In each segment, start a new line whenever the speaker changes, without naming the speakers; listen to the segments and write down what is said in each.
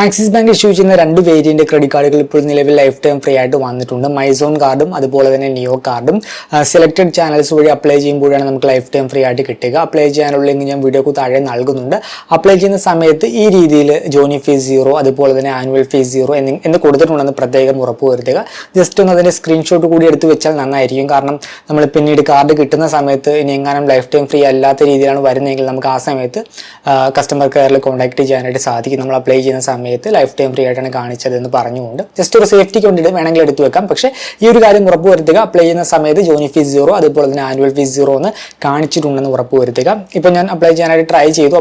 Axis bank issue ചെയ്യുന്ന രണ്ട് variant credit കാർഡുകൾ ഇപ്പോൾ നിലവിൽ ലൈഫ് ടൈം ഫ്രീ ആയിട്ട് വന്നിട്ടുണ്ട്. മൈസോൺ കാർഡും അതുപോലെ തന്നെ നിയോ കാർഡും. സെലക്ടഡ് ചാനൽസ് വഴി അപ്ലൈ ചെയ്യുമ്പോഴാണ് നമുക്ക് ലൈഫ് ടൈം ഫ്രീ ആയിട്ട് കിട്ടുക. അപ്ലൈ ചെയ്യാനുള്ള ലിങ്ക് ഞാൻ വീഡിയോക്ക് താഴെ നൽകുന്നുണ്ട്. അപ്ലൈ ചെയ്യുന്ന സമയത്ത് ഈ രീതിയിൽ ജോണി ഫീസ് സീറോ അതുപോലെ തന്നെ ആനുവൽ ഫീസ് സീറോ എന്ന് എന്ന് കൊടുത്തിട്ടുണ്ടെന്ന് പ്രത്യേകം ഉറപ്പ് വരുത്തുക. ജസ്റ്റ് ഒന്ന് അതിന്റെ സ്ക്രീൻഷോട്ട് കൂടി എടുത്ത് വെച്ചാൽ നന്നായിരിക്കും. കാരണം നമ്മൾ പിന്നീട് കാർഡ് കിട്ടുന്ന സമയത്ത് ഇനി എങ്ങാനും ലൈഫ് ടൈം ഫ്രീ അല്ലാത്ത രീതിയിലാണ് വരുന്നതെങ്കിൽ നമുക്ക് ആ സമയത്ത് കസ്റ്റമർ കെയറിൽ കോൺടാക്ട് ചെയ്യാനായിട്ട് സാധിക്കും. നമ്മൾ അപ്ലൈ ചെയ്യുന്ന സമയത്ത്. ലൈഫ് ടൈം ഫ്രീ ആയിട്ടാണ് കാണിച്ചത് എന്ന് പറഞ്ഞുകൊണ്ട് ജസ്റ്റ് ഒരു സേഫ്റ്റിക്ക് വേണ്ടിയിട്ട് വേണമെങ്കിൽ എടുത്തു വെക്കാം. പക്ഷേ ഈ ഒരു കാര്യം ഉറപ്പ് വരുത്തുക അപ്ലൈ ചെയ്യുന്ന സമയത്ത് ജോണി ഫീസ് സീറോ അതുപോലെ തന്നെ ആനുവൽ ഫീസ് സീറോ എന്ന് കാണിച്ചിട്ടുണ്ടെന്ന് ഉറപ്പ് വരുത്തുക. ഇപ്പം ഞാൻ അപ്ലൈ ചെയ്യാനായിട്ട് ട്രൈ ചെയ്തു.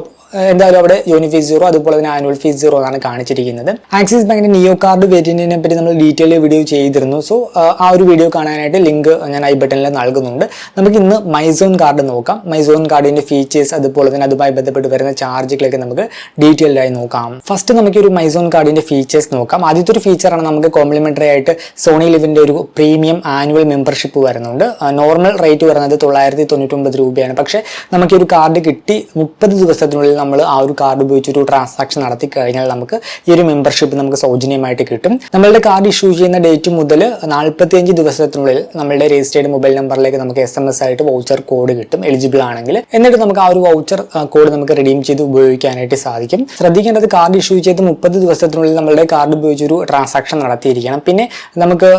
എന്തായാലും അവിടെ യൂണി ഫീസ് സീറോ അതുപോലെ തന്നെ ആനുവൽ ഫീസ് സീറോ എന്നാണ് കാണിച്ചിരിക്കുന്നത്. ആക്സിസ് ബാങ്കിന്റെ നിയോ കാർഡ് വേരിയന്റിനെ പറ്റി നമ്മൾ ഡീറ്റെയിൽ വീഡിയോ ചെയ്തിരുന്നു. സോ ആ ഒരു വീഡിയോ കാണാനായിട്ട് ലിങ്ക് ഞാൻ ഐ ബട്ടണിൽ നൽകുന്നുണ്ട്. നമുക്ക് ഇന്ന് മൈസോൺ കാർഡ് നോക്കാം. മൈസോൺ കാർഡിന്റെ ഫീച്ചേഴ്സ് അതുപോലെ തന്നെ അതുമായി ബന്ധപ്പെട്ട് വരുന്ന ചാർജുകളൊക്കെ നമുക്ക് ഡീറ്റെയിൽഡ് ആയി നോക്കാം. ഫസ്റ്റ് നമുക്ക് മൈസോൺ കാർഡിന്റെ ഫീച്ചേഴ്സ് നോക്കാം. ആദ്യത്തെ ഒരു ഫീച്ചറാണ് നമുക്ക് കോംപ്ലിമെന്ററി ആയിട്ട് സോണി ലിവിന്റെ ഒരു പ്രീമിയം ആനുവൽ മെമ്പർഷിപ്പ് വരുന്നുണ്ട്. നോർമൽ റേറ്റ് വരുന്നത് തൊള്ളായിരത്തി തൊണ്ണൂറ്റൊമ്പത് രൂപയാണ്. പക്ഷേ നമുക്ക് ഒരു കാർഡ് കിട്ടി മുപ്പത് ദിവസത്തിനുള്ളിൽ നമ്മൾ ആ ഒരു കാർഡ് ഉപയോഗിച്ച് ഒരു ട്രാൻസാക്ഷൻ നടത്തി കഴിഞ്ഞാൽ നമുക്ക് ഈ ഒരു മെമ്പർഷിപ്പ് നമുക്ക് സൗജന്യമായിട്ട് കിട്ടും. നമ്മളുടെ കാർഡ് ഇഷ്യൂ ചെയ്യുന്ന ഡേറ്റ് മുതൽ നാൽപ്പത്തിയഞ്ച് ദിവസത്തിനുള്ളിൽ നമ്മളുടെ രജിസ്റ്റേർഡ് മൊബൈൽ നമ്പറിലേക്ക് നമുക്ക് എസ് എം എസ് ആയിട്ട് വൗച്ചർ കോഡ് കിട്ടും. എലിജിബിൾ ആണെങ്കിൽ. എന്നിട്ട് നമുക്ക് ആ ഒരു വൗച്ചർ കോഡ് നമുക്ക് റിഡീം ചെയ്ത് ഉപയോഗിക്കാനായിട്ട് സാധിക്കും. ശ്രദ്ധിക്കേണ്ടത് കാർഡ് ഇഷ്യൂ ചെയ്ത് മുപ്പത് ദിവസത്തിനുള്ളിൽ നമ്മളുടെ കാർഡ് ഉപയോഗിച്ച് ഒരു ട്രാൻസാക്ഷൻ നടത്തിയിരിക്കണം. പിന്നെ നമുക്ക്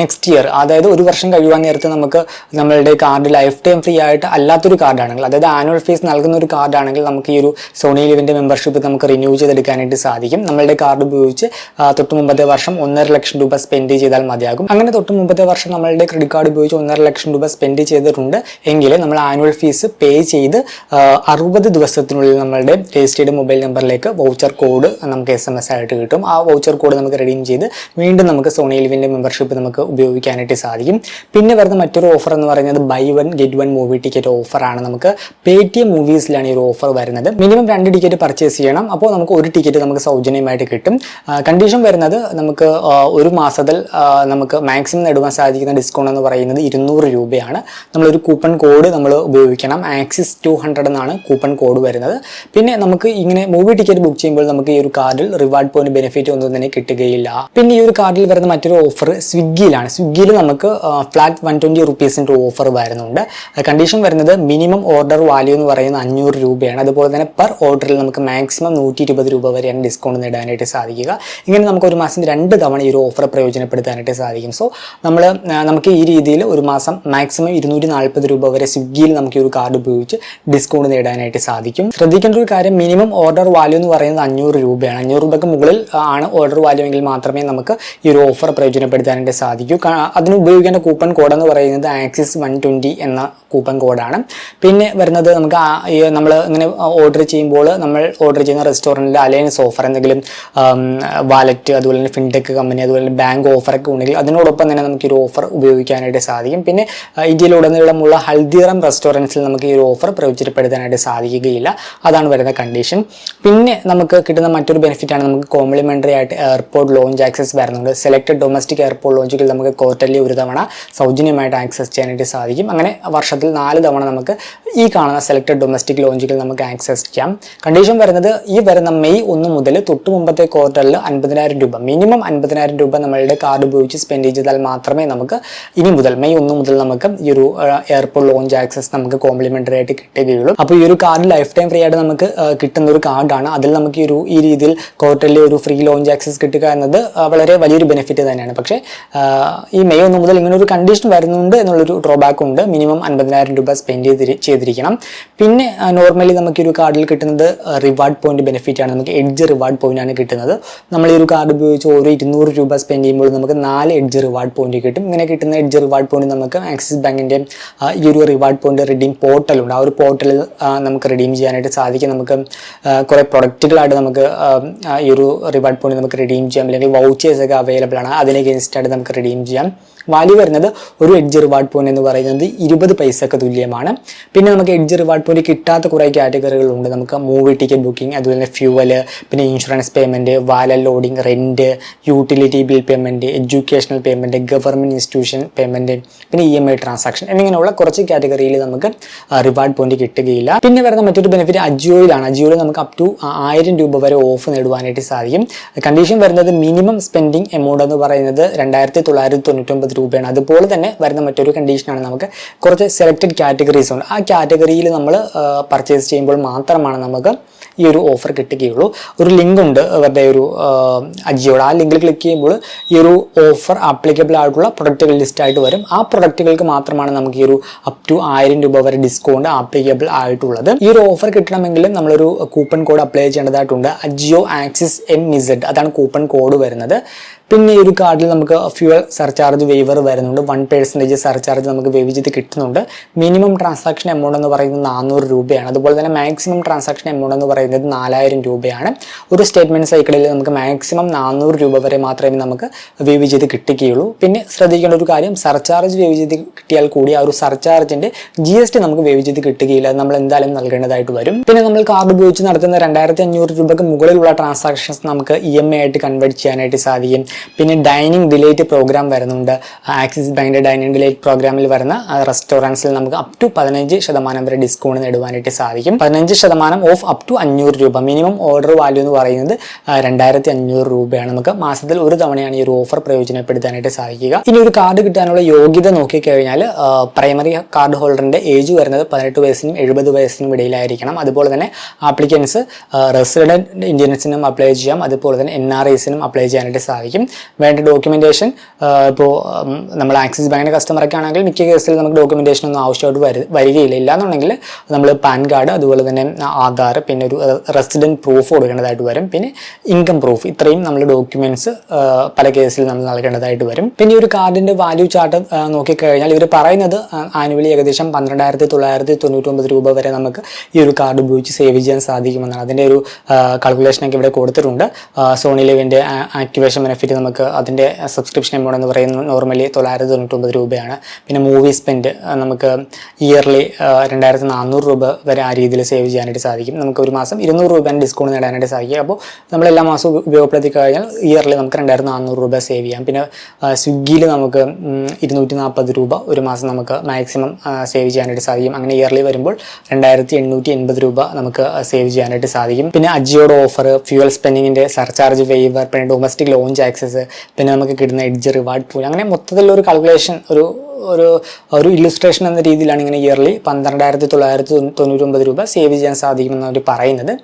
നെക്സ്റ്റ് ഇയർ അതായത് ഒരു വർഷം കഴിയുവാൻ നേരത്ത് നമുക്ക് നമ്മളുടെ കാർഡ് ലൈഫ് ടൈം ഫ്രീ ആയിട്ട് അല്ലാത്തൊരു കാർഡാണെങ്കിൽ അതായത് ആനുവൽ ഫീസ് നൽകുന്ന ഒരു കാർഡാണെങ്കിൽ നമുക്ക് ഈ ഒരു സോണി ലിവിന്റെ മെമ്പർഷിപ്പ് നമുക്ക് റിന്യൂ ചെയ്തെടുക്കാനായിട്ട് സാധിക്കും. നമ്മളുടെ കാർഡ് ഉപയോഗിച്ച് തൊട്ട് മുമ്പത്തെ വർഷം ഒന്നര ലക്ഷം രൂപ സ്പെൻഡ് ചെയ്താൽ മതിയാകും. അങ്ങനെ തൊട്ട് മുമ്പത്തെ വർഷം നമ്മളുടെ ക്രെഡിറ്റ് കാർഡ് ഉപയോഗിച്ച് ഒന്നര ലക്ഷം രൂപ സ്പെൻഡ് ചെയ്തിട്ടുണ്ട്. എങ്കിൽ നമ്മൾ ആനുവൽ ഫീസ് പേ ചെയ്ത് അറുപത് ദിവസത്തിനുള്ളിൽ നമ്മളുടെ രജിസ്റ്റേഡ് മൊബൈൽ നമ്പറിലേക്ക് വൗച്ചർ കോഡ് നമുക്ക് എസ് എം എസ് ആയിട്ട് കിട്ടും. ആ വൗച്ചർ കോഡ് നമുക്ക് റെഡീം ചെയ്ത് വീണ്ടും നമുക്ക് സോണി ലിവിന്റെ മെമ്പർഷിപ്പ് നമുക്ക് ഉപയോഗിക്കാനായിട്ട് സാധിക്കും. പിന്നെ വരുന്ന മറ്റൊരു ഓഫർ എന്ന് പറയുന്നത് buy one get one movie ticket ഓഫറാണ് നമുക്ക്. പേ ടി എം മൂവീസിലാണ് ഈ ഒരു ഓഫർ വരുന്നത്. മിനിമം രണ്ട് ടിക്കറ്റ് പർച്ചേസ് ചെയ്യണം. അപ്പോൾ നമുക്ക് ഒരു ടിക്കറ്റ് നമുക്ക് സൗജന്യമായിട്ട് കിട്ടും. കണ്ടീഷൻ വരുന്നത് നമുക്ക് ഒരു മാസത്തിൽ നമുക്ക് മാക്സിമം നേടുവാൻ സാധിക്കുന്ന ഡിസ്കൗണ്ട് എന്ന് പറയുന്നത് ഇരുന്നൂറ് രൂപയാണ്. നമ്മളൊരു കൂപ്പൺ കോഡ് നമ്മൾ ഉപയോഗിക്കണം. ആക്സിസ് ടു ഹൺഡ്രഡ് എന്നാണ് കൂപ്പൺ കോഡ് വരുന്നത്. പിന്നെ നമുക്ക് ഇങ്ങനെ മൂവി ടിക്കറ്റ് ബുക്ക് ചെയ്യുമ്പോൾ നമുക്ക് ഈ ഒരു കാർഡിൽ റിവാർഡ് പോയിന്റ് ബെനിഫിറ്റ് ഒന്നും തന്നെ കിട്ടുകയില്ല. പിന്നെ ഈ ഒരു കാർഡിൽ വരുന്ന മറ്റൊരു ഓഫർ സ്വിഗ്ഗിയിലാണ്. സ്വിഗ്ഗിയിൽ നമുക്ക് ഫ്ലാറ്റ് വൺ ട്വന്റി റുപ്പീസിന്റെ ഓഫർ വരുന്നുണ്ട്. കണ്ടീഷൻ വരുന്നത് മിനിമം ഓർഡർ വാല്യൂ എന്ന് പറയുന്ന അഞ്ഞൂറ് രൂപയാണ്. അതുപോലെ തന്നെ പെർ ഓർഡറിൽ നമുക്ക് മാക്സിമം നൂറ്റി ഇരുപത് രൂപ വരെയാണ് ഡിസ്കൗണ്ട് നേടാനായിട്ട് സാധിക്കുക. ഇങ്ങനെ നമുക്ക് ഒരു മാസം രണ്ട് തവണ ഈ ഒരു ഓഫർ പ്രയോജനപ്പെടുത്താനായിട്ട് സാധിക്കും. സോ നമ്മൾ നമുക്ക് ഈ രീതിയിൽ ഒരു മാസം മാക്സിമം ഇരുന്നൂറ്റി നാൽപ്പത് രൂപ വരെ സ്വിഗ്ഗിയിൽ നമുക്ക് ഈ ഒരു കാർഡ് ഉപയോഗിച്ച് ഡിസ്കൗണ്ട് നേടാനായിട്ട് സാധിക്കും. ശ്രദ്ധിക്കേണ്ട ഒരു കാര്യം മിനിമം ഓർഡർ വാല്യൂ എന്ന് പറയുന്നത് അഞ്ഞൂറ് രൂപയാണ്. അഞ്ഞൂറ് രൂപയ്ക്ക് മുകളിൽ ആണ് ഓർഡർ വാല്യൂ എങ്കിൽ മാത്രമേ നമുക്ക് ഈ ഒരു ഓഫർ പ്രയോജനപ്പെടുത്താനായിട്ട് സാധിക്കൂ. അതിന് ഉപയോഗിക്കേണ്ട കൂപ്പൺ കോഡ് എന്ന് പറയുന്നത് ആക്സിസ് വൺ ട്വന്റി എന്ന കൂപ്പൺ കോഡാണ് പിന്നെ വരുന്നത് നമുക്ക് നമ്മൾ ഇങ്ങനെ ഓർഡർ ചെയ്യുമ്പോൾ നമ്മൾ ഓർഡർ ചെയ്യുന്ന റെസ്റ്റോറന്റിൽ അലയൻസ് ഓഫർ എന്തെങ്കിലും വാലറ്റ് അതുപോലെ തന്നെ ഫിൻടെക് കമ്പനി അതുപോലെ തന്നെ ബാങ്ക് ഓഫറൊക്കെ ഉണ്ടെങ്കിൽ അതിനോടൊപ്പം തന്നെ നമുക്ക് ഈ ഒരു ഓഫർ ഉപയോഗിക്കാനായിട്ട് സാധിക്കും. പിന്നെ ഇന്ത്യയിലുടനീളമുള്ള ഹൽദിറാം റെസ്റ്റോറന്റ്സിൽ നമുക്ക് ഈ ഒരു ഓഫർ പ്രയോജനപ്പെടുത്താനായിട്ട് സാധിക്കുകയില്ല. അതാണ് വരുന്ന കണ്ടീഷൻ പിന്നെ നമുക്ക് കിട്ടുന്ന മറ്റൊരു ബെനിഫിറ്റാണ് നമുക്ക് കോംപ്ലിമെന്ററി ആയിട്ട് എയർപോർട്ട് ലോഞ്ച് ആക്സസ് വരുന്നുണ്ട് സെലക്റ്റഡ് ഡൊമസ്റ്റിക് എയർപോർട്ട് ലോഞ്ചുകൾ നമുക്ക് ക്വാർട്ടർലി ഒരു തവണ സൗജന്യമായിട്ട് ആക്സസ് ചെയ്യാനായിട്ട് സാധിക്കും. അങ്ങനെ വർഷത്തിൽ നാല് തവണ നമുക്ക് ഈ കാണുന്ന സെലക്ടഡ് ഡൊമസ്റ്റിക് ലോഞ്ചുകൾ നമുക്ക് ആക്സസ് ചെയ്യാം. കണ്ടീഷൻ വരുന്നത് ഈ വരുന്ന മെയ് ഒന്ന് മുതൽ തൊട്ട് മുമ്പത്തെ ക്വാർട്ടറിൽ അൻപതിനായിരം രൂപ. മിനിമം അൻപതിനായിരം രൂപ നമ്മളുടെ കാർഡ് ഉപയോഗിച്ച് സ്പെൻഡ് ചെയ്താൽ മാത്രമേ നമുക്ക് ഇനി മുതൽ മെയ് ഒന്ന് മുതൽ നമുക്ക് ഈ ഒരു എയർപോർട്ട് ലോഞ്ച് ആക്സസ് നമുക്ക് കോംപ്ലിമെന്ററി ആയിട്ട് കിട്ടുകയുള്ളൂ. അപ്പോൾ ഈ ഒരു കാർഡ് ലൈഫ് ടൈം ഫ്രീ ആയിട്ട് നമുക്ക് കിട്ടുന്ന ഒരു കാർഡാണ് അതിൽ നമുക്ക് ഈ ഒരു ഈ രീതിയിൽ ക്വാർട്ടറിൽ ഒരു ഫ്രീ ലോഞ്ച് ആക്സസ് കിട്ടുക എന്നത് വളരെ വലിയൊരു ബെനിഫിറ്റ് തന്നെയാണ്. പക്ഷേ ഈ മെയ് ഒന്ന് മുതൽ ഇങ്ങനെ ഒരു കണ്ടീഷൻ വരുന്നുണ്ട് എന്നുള്ളൊരു ഡ്രോബാക്ക് ഉണ്ട്. മിനിമം അൻപതിനായിരം രൂപ സ്പെൻഡ് ചെയ്ത് ചെയ്തിരിക്കണം. പിന്നെ നോർമലി നമുക്ക് ഒരു കാർഡിൽ കിട്ടുന്നത് റിവാർഡ് പോയിന്റ് ബെനിഫിറ്റ് ആണ്. നമുക്ക് എഡ്ജ് റിവാർഡ് പോയിന്റ് ആണ് കിട്ടുന്നത്. നമ്മൾ ഈ ഒരു കാർഡ് ഉപയോഗിച്ച് ഓരോ ഇരുന്നൂറ് രൂപ സ്പെൻഡ് ചെയ്യുമ്പോൾ നമുക്ക് നാല് എഡ്ജ് റിവാർഡ് പോയിന്റ് കിട്ടും. ഇങ്ങനെ കിട്ടുന്ന എഡ്ജ് റിവാർഡ് പോയിന്റ് നമുക്ക് ആക്സിസ് ബാങ്കിന്റെ ഈ ഒരു റിവാർഡ് പോയിന്റ് റിഡീം പോർട്ടലുണ്ട് ആ ഒരു പോർട്ടലിൽ നമുക്ക് റിഡീം ചെയ്യാനായിട്ട് സാധിക്കും. നമുക്ക് കുറെ കുറേ പ്രൊഡക്റ്റുകളായിട്ട് നമുക്ക് ഈ ഒരു റിവാർഡ് പോയിന്റ് നമുക്ക് റിഡീം ചെയ്യാം. അല്ലെങ്കിൽ വൗച്ചേഴ്സ് ഒക്കെ അവൈലബിൾ ആണ്. അതിനെ against ആയിട്ട് നമുക്ക് റിഡീം ചെയ്യാം. വാല്യൂ വരുന്നത് ഒരു എഡ്ജ് റിവാർഡ് പോയിന്റ് എന്ന് പറയുന്നത് ഇരുപത് പൈസക്ക് തുല്യമാണ്. പിന്നെ നമുക്ക് എഡ്ജ് റിവാർഡ് പോയിന്റ് കിട്ടാത്ത കുറേ കാറ്റഗറികളുണ്ട് നമുക്ക് മൂവി ടിക്കറ്റ് ബുക്കിംഗ് അതുപോലെ തന്നെ ഫ്യൂവൽ പിന്നെ insurance payment wallet loading rent utility bill payment educational payment government institution payment പിന്നെ ഇ എം ഐ ട്രാൻസാക്ഷൻ എന്നിങ്ങനെയുള്ള കുറച്ച് കാറ്റഗറിയിൽ നമുക്ക് റിവാർഡ് പോയിന്റ് കിട്ടുകയില്ല. പിന്നെ വരുന്ന മറ്റൊരു ബെനിഫിറ്റ് അജിയോയിലാണ്. അജിയോയിൽ നമുക്ക് അപ് ടു ആയിരം രൂപ വരെ ഓഫ് നേടുവാനായിട്ട് സാധിക്കും. കണ്ടീഷൻ വരുന്നത് മിനിമം സ്പെൻഡിങ് എമൗണ്ട് എന്ന് പറയുന്നത് രണ്ടായിരത്തി തൊള്ളായിരത്തി തൊണ്ണൂറ്റൊമ്പത് രൂപയാണ്. അതുപോലെ തന്നെ വരുന്ന മറ്റൊരു കണ്ടീഷനാണ് നമുക്ക് കുറച്ച് സെലക്റ്റഡ് കാറ്റഗറീസ് ഉണ്ട്. ആ കാറ്റഗറിയിൽ നമ്മൾ പർച്ചേസ് ചെയ്യുമ്പോൾ മാത്രമാണ് നമുക്ക് ഈ ഒരു ഓഫർ കിട്ടുകയുള്ളൂ. ഒരു ലിങ്ക് ഉണ്ട് അവരുടെ ഒരു അജിയോട്. ആ ലിങ്കിൽ ക്ലിക്ക് ചെയ്യുമ്പോൾ ഈ ഒരു ഓഫർ ആപ്ലിക്കബിൾ ആയിട്ടുള്ള പ്രൊഡക്റ്റുകൾ ലിസ്റ്റ് ആയിട്ട് വരും. ആ പ്രൊഡക്റ്റുകൾക്ക് മാത്രമാണ് നമുക്ക് ഈ ഒരു അപ് ടു ആയിരം രൂപ വരെ ഡിസ്കൗണ്ട് ആപ്ലിക്കബിൾ ആയിട്ടുള്ളത്. ഈ ഒരു ഓഫർ കിട്ടണമെങ്കിൽ നമ്മളൊരു കൂപ്പൺ കോഡ് അപ്ലൈ ചെയ്യേണ്ടതായിട്ടുണ്ട്. അജിയോ ആക്സിസ് എം മിസഡ് അതാണ് കൂപ്പൺ കോഡ് വരുന്നത്. പിന്നെ ഈ ഒരു കാർഡിൽ നമുക്ക് ഫ്യൂവൽ സർചാർജ് വേവർ വരുന്നുണ്ട്. വൺ പേഴ്സന്റേജ് സർചാർജ് നമുക്ക് വേവ് ചെയ്ത് കിട്ടുന്നുണ്ട്. മിനിമം ട്രാൻസാക്ഷൻ എമൗണ്ട് എന്ന് പറയുന്നത് നാനൂറ് രൂപയാണ്. അതുപോലെ തന്നെ മാക്സിമം ട്രാൻസാക്ഷൻ എമൗണ്ട് എന്ന് പറയുന്നത് നാലായിരം രൂപയാണ്. ഒരു സ്റ്റേറ്റ്മെന്റ് സൈക്കിളിൽ നമുക്ക് മാക്സിമം നാനൂറ് രൂപ വരെ മാത്രമേ നമുക്ക് വേവ് ചെയ്ത് കിട്ടുകയുള്ളൂ. പിന്നെ ശ്രദ്ധിക്കേണ്ട ഒരു കാര്യം സർചാർജ് വേവ് ചെയ്ത് കിട്ടിയാൽ കൂടി ആ ഒരു സർചാർജിന്റെ ജി എസ് ടി നമുക്ക് വേവ് ചെയ്ത് കിട്ടുകയില്ല. നമ്മൾ എന്തായാലും നൽകേണ്ടതായിട്ട് വരും. പിന്നെ നമ്മൾ കാർഡ് ഉപയോഗിച്ച് നടത്തുന്ന രണ്ടായിരത്തി അഞ്ഞൂറ് രൂപയ്ക്ക് മുകളിലുള്ള ട്രാൻസാക്ഷൻസ് നമുക്ക് ഇ എം ഐ ആയിട്ട് കൺവേർട്ട് ചെയ്യാനായിട്ട് സാധിക്കും. പിന്നെ ഡൈനിങ് ഡിലേറ്റ് പ്രോഗ്രാം വരുന്നുണ്ട്. ആക്സിസ് ബാങ്കിന്റെ ഡൈനിങ് ഡിലേറ്റ് പ്രോഗ്രാമിൽ വരുന്ന റെസ്റ്റോറന്റ്സിൽ നമുക്ക് അപ് ടു പതിനഞ്ച് ശതമാനം വരെ ഡിസ്കൗണ്ട് നേടുവാനായിട്ട് സാധിക്കും. പതിനഞ്ച് ശതമാനം ഓഫ് അപ് ടു അഞ്ഞൂറ് രൂപ. മിനിമം ഓർഡർ വാല്യൂ എന്ന് പറയുന്നത് രണ്ടായിരത്തി അഞ്ഞൂറ് രൂപയാണ്. നമുക്ക് മാസത്തിൽ ഒരു തവണയാണ് ഈ ഒരു ഓഫർ പ്രയോജനപ്പെടുത്താനായിട്ട് സാധിക്കുക. ഇനി ഒരു കാർഡ് കിട്ടാനുള്ള യോഗ്യത നോക്കിക്കഴിഞ്ഞാൽ പ്രൈമറി കാർഡ് ഹോൾഡറിന്റെ ഏജ് വരുന്നത് പതിനെട്ട് വയസ്സിനും എഴുപത് വയസ്സിനും ഇടയിലായിരിക്കണം. അതുപോലെ തന്നെ ആപ്ലിക്കൻസ് റെസിഡന്റ് ഇന്ത്യൻസിനും അപ്ലൈ ചെയ്യാം. അതുപോലെ തന്നെ എൻ ആർ ഐസിനും അപ്ലൈ ചെയ്യാനായിട്ട് സാധിക്കും. വേണ്ട ഡോക്യുമെന്റേഷൻ ഇപ്പോൾ നമ്മൾ ആക്സിസ് ബാങ്കിന്റെ കസ്റ്റമറൊക്കെ ആണെങ്കിൽ മിക്ക കേസിൽ നമുക്ക് ഡോക്യുമെന്റേഷൻ ഒന്നും ആവശ്യമായിട്ട് വരു വരികയില്ല ഇല്ലാന്നുണ്ടെങ്കിൽ നമ്മൾ പാൻ കാർഡ് അതുപോലെ തന്നെ ആധാർ പിന്നെ ഒരു റെസിഡന്റ് പ്രൂഫ് കൊടുക്കേണ്ടതായിട്ട് വരും. പിന്നെ ഇൻകം പ്രൂഫ് ഇത്രയും നമ്മൾ ഡോക്യുമെന്റ്സ് പല കേസിൽ നമ്മൾ നൽകേണ്ടതായിട്ട് വരും. പിന്നെ ഈ ഒരു കാർഡിന്റെ വാല്യൂ ചാർട്ട് നോക്കിക്കഴിഞ്ഞാൽ ഇവർ പറയുന്നത് ആനുവലി ഏകദേശം പന്ത്രണ്ടായിരത്തി തൊള്ളായിരത്തി തൊണ്ണൂറ്റൊമ്പത് രൂപ വരെ നമുക്ക് ഈ ഒരു കാർഡ് ഉപയോഗിച്ച് സേവ് ചെയ്യാൻ സാധിക്കുമെന്നാണ്. അതിന്റെ ഒരു കാൽക്കുലേഷനൊക്കെ ഇവിടെ കൊടുത്തിട്ടുണ്ട്. സോണി ലെവിന്റെ ആക്ടിവേഷൻ ബെനിഫിറ്റ് നമുക്ക് അതിന്റെ സബ്സ്ക്രിപ്ഷൻ എമൗണ്ട് എന്ന് പറയുന്നത് നോർമലി തൊള്ളായിരത്തി തൊണ്ണൂറ്റൊമ്പത് രൂപയാണ്. പിന്നെ മൂവി സ്പെൻഡ് നമുക്ക് ഇയർലി രണ്ടായിരത്തി നാനൂറ് രൂപ വരെ ആ രീതിയിൽ സേവ് ചെയ്യാനായിട്ട് സാധിക്കും. നമുക്ക് ഒരു മാസം ഇരുന്നൂറ് രൂപയാണ് ഡിസ്കൗണ്ട് നേടാനായിട്ട് സാധിക്കും. അപ്പോൾ നമ്മൾ എല്ലാ മാസവും ഉപയോഗപ്പെടുത്തി കഴിഞ്ഞാൽ ഇയർലി നമുക്ക് രണ്ടായിരത്തി നാനൂറ് രൂപ സേവ് ചെയ്യാം. പിന്നെ സ്വിഗ്ഗിയിൽ നമുക്ക് ഇരുന്നൂറ്റി നാൽപ്പത് രൂപ ഒരു മാസം നമുക്ക് മാക്സിമം സേവ് ചെയ്യാനായിട്ട് സാധിക്കും. അങ്ങനെ ഇയർലി വരുമ്പോൾ രണ്ടായിരത്തി എണ്ണൂറ്റി എൺപത് രൂപ നമുക്ക് സേവ് ചെയ്യാനായിട്ട് സാധിക്കും. പിന്നെ അജിയോയുടെ ഓഫർ ഫ്യൂവൽ സ്പെൻഡിങ്ങിന്റെ സർചാർജ് വേവർ പിന്നെ ഡൊമസ്റ്റിക് ലോഞ്ച് ആക്സസ് പിന്നെ നമുക്ക് കിട്ടുന്ന എഡ്ജ് റിവാർഡ് പൂൾ അങ്ങനെ മൊത്തത്തിലുള്ള ഒരു കാൽക്കുലേഷൻ ഒരു ഒരു ഒരു ഇല്ലുസ്ട്രേഷൻ എന്ന രീതിയിലാണ് ഇങ്ങനെ ഇയർലി പന്ത്രണ്ടായിരത്തി തൊള്ളായിരത്തി തൊണ്ണൂറ്റൊമ്പത് രൂപ സേവ് ചെയ്യാൻ സാധിക്കുമെന്ന് അവർ പറയുന്നത്.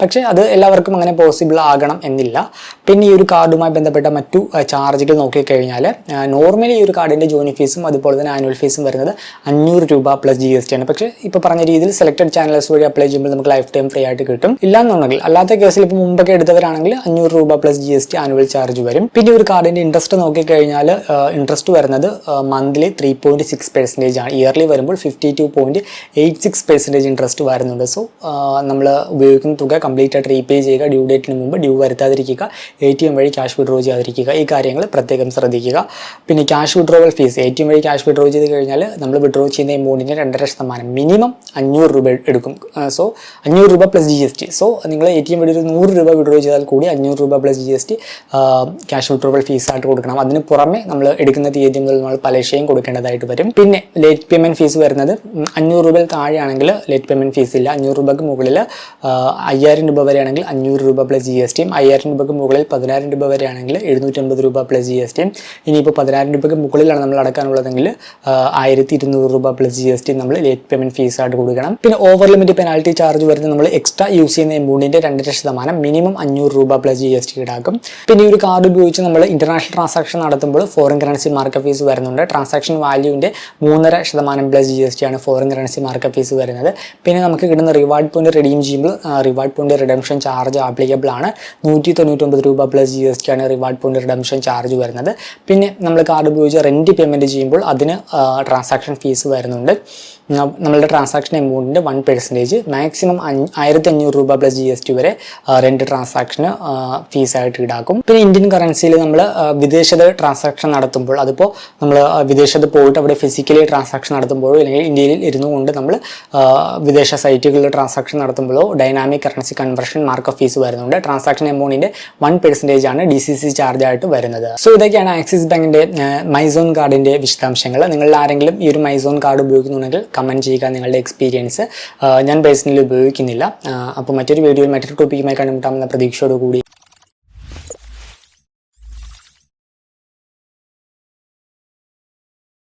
പക്ഷേ അത് എല്ലാവർക്കും അങ്ങനെ പോസിബിൾ ആകണം എന്നില്ല. പിന്നെ ഈ ഒരു കാർഡുമായി ബന്ധപ്പെട്ട മറ്റു ചാർജുകൾ നോക്കിക്കഴിഞ്ഞാൽ നോർമലി ഈ ഒരു കാർഡിന്റെ ജോയിൻ ഫീസും അതുപോലെ തന്നെ ആനുവൽ ഫീസും വരുന്നത് അഞ്ഞൂറ് രൂപ പ്ലസ് ജി എസ് ടി ആണ്. പക്ഷേ ഇപ്പോൾ പറഞ്ഞ രീതിയിൽ സെലക്ടഡ് ചാനൽസ് വഴി അപ്ലൈ ചെയ്യുമ്പോൾ നമുക്ക് ലൈഫ് ടൈം ഫ്രീ ആയിട്ട് കിട്ടും. ഇല്ലാന്നുണ്ടെങ്കിൽ അല്ലാത്ത കേസിൽ ഇപ്പോൾ മുമ്പൊക്കെ എടുത്തവരാണെങ്കിൽ അഞ്ഞൂറ് രൂപ plus G S T annual charge വരും. പിന്നെ ഒരു കാർഡിന്റെ ഇൻട്രസ്റ്റ് നോക്കിക്കഴിഞ്ഞാൽ ഇൻട്രസ്റ്റ് വരുന്നത് monthly three point six percentage ആണ്. ഇയർലി വരുമ്പോൾ fifty two point eight six percentage interest വരുന്നുണ്ട്. സോ നമ്മൾ ഉപയോഗിക്കുന്ന തുക കംപ്ലീറ്റ് ആയിട്ട് റീപേ ചെയ്യുക. ഡ്യൂ ഡേറ്റിന് മുമ്പ് ഡ്യൂ വരുത്താതിരിക്കുക. എ ടി എം വഴി ക്യാഷ് വിഡ്രോ ചെയ്യാതിരിക്കുക. ഈ കാര്യങ്ങൾ പ്രത്യേകം ശ്രദ്ധിക്കുക. പിന്നെ cash withdrawal fee A T M വഴി ക്യാഷ് വിഡ്രോ ചെയ്ത് കഴിഞ്ഞാൽ നമ്മൾ വിഡ്രോ ചെയ്യുന്ന എമൗണ്ടിന്റെ രണ്ടര ശതമാനം. മിനിമം അഞ്ഞൂറ് രൂപ എടുക്കും. സോ അഞ്ഞൂറ് രൂപ plus G S T so നിങ്ങൾ എ ടി എം വഴി ഒരു നൂറ് രൂപ വിഡ്രോ ചെയ്താൽ കൂടി അഞ്ഞൂറ് രൂപ plus G S T cash withdrawal ഫീസായിട്ട് കൊടുക്കണം. അതിന് പുറമെ നമ്മൾ എടുക്കുന്ന തീയതി മുതൽ നമ്മൾ പലിശയും കൊടുക്കേണ്ടതായിട്ട് വരും. പിന്നെ ലേറ്റ് പേയ്മെന്റ് ഫീസ് വരുന്നത് അഞ്ഞൂറ് രൂപയിൽ താഴെയാണെങ്കിൽ ലേറ്റ് പേയ്മെന്റ് ഫീസ് ഇല്ല. അഞ്ഞൂറ് രൂപയ്ക്ക് മുകളിൽ അയ്യായിരം രൂപ വരെയാണെങ്കിൽ അഞ്ഞൂറ് രൂപ പ്ലസ് ജി എസ് ടിയും അയ്യായിരം രൂപയ്ക്ക് മുകളിൽ പതിനായിരം രൂപ വരെയാണെങ്കിൽ എഴുന്നൂറ്റമ്പത് രൂപ പ്ലസ് ജി എസ് ടിയും ഇനിയിപ്പോൾ പതിനായിരം രൂപയ്ക്ക് മുകളിലാണ് നമ്മൾ അടക്കാനുള്ളതെങ്കിൽ ആയിരത്തി ഇരുന്നൂറ് രൂപ പ്ലസ് ജി എസ് ടി നമ്മൾ ലേറ്റ് പേയ്മെന്റ് ഫീസായിട്ട് കൊടുക്കണം. പിന്നെ ഓവർ ലിമിറ്റ് പെനാൽറ്റി ചാർജ് വരുന്നത് നമ്മൾ എക്സ്ട്രാ യൂസ് ചെയ്യുന്ന എമൗണ്ടിന്റെ രണ്ടര ശതമാനം മിനിമം അഞ്ഞൂറ് രൂപ പ്ലസ് ജി എസ് ടി ഈടാക്കും. പിന്നെ ഈ ഒരു കാർഡ് ഉപയോഗിച്ച് നമ്മൾ ഇന്റർനാഷണൽ ട്രാൻസാക്ഷൻ നടത്തുമ്പോൾ ഫോറിൻ കറൻസി മാർക്കറ്റ് ഫീസ് വരുന്നുണ്ട്. ട്രാൻസാക്ഷൻ വാല്യൂവിന്റെ മൂന്നര ശതമാനം പ്ലസ് ജി എസ് ടി ആണ് ഫോറിൻ കറൻസി മാർക്കറ്റ് ഫീസ് വരുന്നത്. പിന്നെ നമുക്ക് കിട്ടുന്ന റിവാർഡ് പോയിന്റ് റിഡീം ചെയ്യുമ്പോൾ reward point redemption charge applicable ആണ്. നൂറ്റി തൊണ്ണൂറ്റൊമ്പത് രൂപ പ്ലസ് ജി എസ് ടി ആണ് റിവാർഡ് പോയിന്റ് റിഡംഷൻ ചാർജ് വരുന്നത്. പിന്നെ നമ്മൾ കാർഡ് ഉപയോഗിച്ച് റെന്റ് പേയ്മെന്റ് ചെയ്യുമ്പോൾ അതിന് ട്രാൻസാക്ഷൻ ഫീസ് വരുന്നുണ്ട്. നമ്മളുടെ ട്രാൻസാക്ഷൻ എമൗണ്ടിന്റെ വൺ പെർസെന്റേജ് മാക്സിമം ആയിരത്തി അഞ്ഞൂറ് രൂപ പ്ലസ് ജി എസ് ടി വരെ രണ്ട് ട്രാൻസാക്ഷന് ഫീസായിട്ട് ഈടാക്കും. പിന്നെ ഇന്ത്യൻ കറൻസിയിൽ നമ്മൾ വിദേശത്ത് ട്രാൻസാക്ഷൻ നടത്തുമ്പോൾ അതിപ്പോൾ നമ്മൾ വിദേശത്ത് പോയിട്ട് അവിടെ ഫിസിക്കലി ട്രാൻസാക്ഷൻ നടത്തുമ്പോഴോ അല്ലെങ്കിൽ ഇന്ത്യയിൽ ഇരുന്നു കൊണ്ട് നമ്മൾ വിദേശ സൈറ്റുകളിൽ transaction നടത്തുമ്പോഴോ dynamic currency conversion mark off fee വരുന്നുണ്ട്. ട്രാൻസാക്ഷൻ എമൗണ്ടിന്റെ വൺ പെർസെന്റേജ് ആണ് ഡി സി സി ചാർജ് ആയിട്ട് വരുന്നത്. സോ ഇതൊക്കെയാണ് ആക്സിസ് ബാങ്കിന്റെ മൈസോൺ കാർഡിന്റെ വിശദാംശങ്ങൾ. നിങ്ങളിൽ ആരെങ്കിലും ഈ ഒരു മൈസോൺ കാർഡ് ഉപയോഗിക്കുന്നുണ്ടെങ്കിൽ കമന്റ് ചെയ്യുക നിങ്ങളുടെ എക്സ്പീരിയൻസ് ഞാൻ പേഴ്സണലി ഉപയോഗിക്കുന്നില്ല. അപ്പോൾ മറ്റൊരു വീഡിയോയിൽ മറ്റൊരു ടോപ്പിക്കുമായി കണ്ടുമുട്ടാമെന്ന പ്രതീക്ഷയോടുകൂടി